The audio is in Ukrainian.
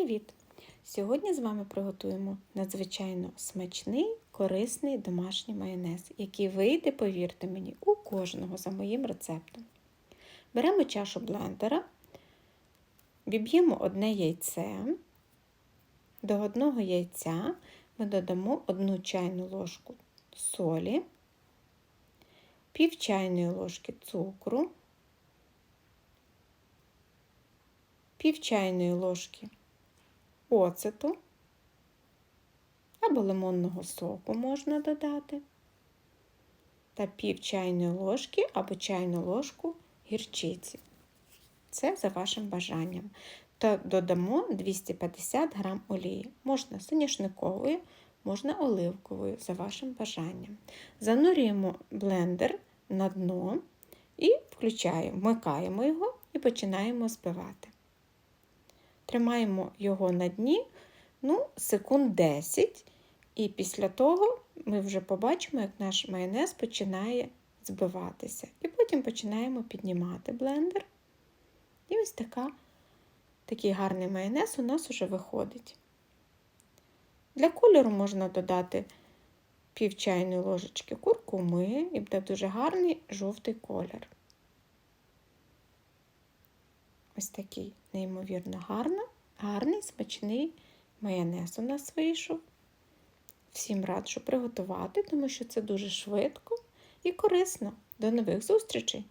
Привіт! Сьогодні з вами приготуємо надзвичайно смачний, корисний домашній майонез, який вийде, повірте мені, у кожного за моїм рецептом. Беремо чашу блендера, віб'ємо одне яйце. До одного яйця ми додамо одну чайну ложку солі, пів чайної ложки цукру, пів чайної ложки оцету або лимонного соку можна додати, та пів чайної ложки або чайну ложку гірчиці. Це за вашим бажанням. Та додамо 250 г олії. Можна соняшникової, можна оливковою, за вашим бажанням. Занурюємо блендер на дно і включаємо, вмикаємо його і починаємо збивати. Тримаємо його на дні ну, секунд 10, і після того ми вже побачимо, як наш майонез починає збиватися. І потім починаємо піднімати блендер. І ось така, такий гарний майонез у нас вже виходить. Для кольору можна додати пів чайної ложечки куркуми, і буде дуже гарний жовтий колір. Ось такий неймовірно гарно, гарний смачний майонез у нас вийшов. Всім раджу приготувати, тому що це дуже швидко і корисно. До нових зустрічей!